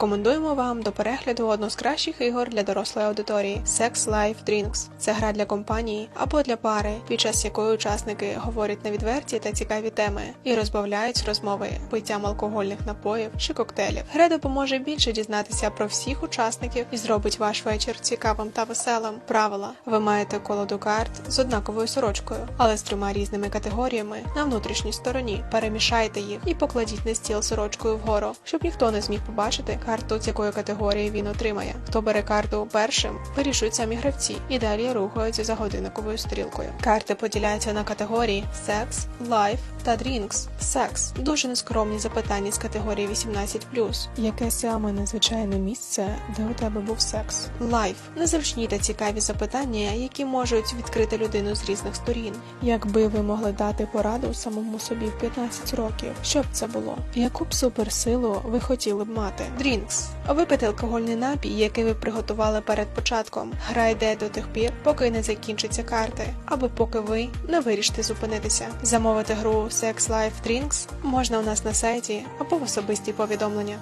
Рекомендуємо вам до перегляду одну з кращих ігор для дорослої аудиторії Sex Life Drinks. Це гра для компанії або для пари, під час якої учасники говорять на відверті та цікаві теми і розбавляють розмови питтям алкогольних напоїв чи коктейлів. Гра допоможе більше дізнатися про всіх учасників і зробить ваш вечір цікавим та веселим. Правила: ви маєте колоду карт з однаковою сорочкою, але з трьома різними категоріями на внутрішній стороні. Перемішайте їх і покладіть на стіл сорочкою вгору, щоб ніхто не зміг побачити карту, з якої категорії він отримає. Хто бере карту першим, вирішують самі гравці і далі рухаються за годинниковою стрілкою. Карти поділяються на категорії секс, лайф та дрінкс. Секс дуже нескромні запитання з категорії 18+. Яке саме незвичайне місце, де у тебе був секс? Лайф незручні та цікаві запитання, які можуть відкрити людину з різних сторін. Якби ви могли дати пораду самому собі в 15 років, що б це було? Яку б суперсилу ви хотіли б мати? Дрінкс. Випити алкогольний напій, який ви приготували перед початком. Гра йде до тих пір, поки не закінчаться карти, або поки ви не вирішите зупинитися. Замовити гру Sex Life Drinks можна у нас на сайті або в особисті повідомлення.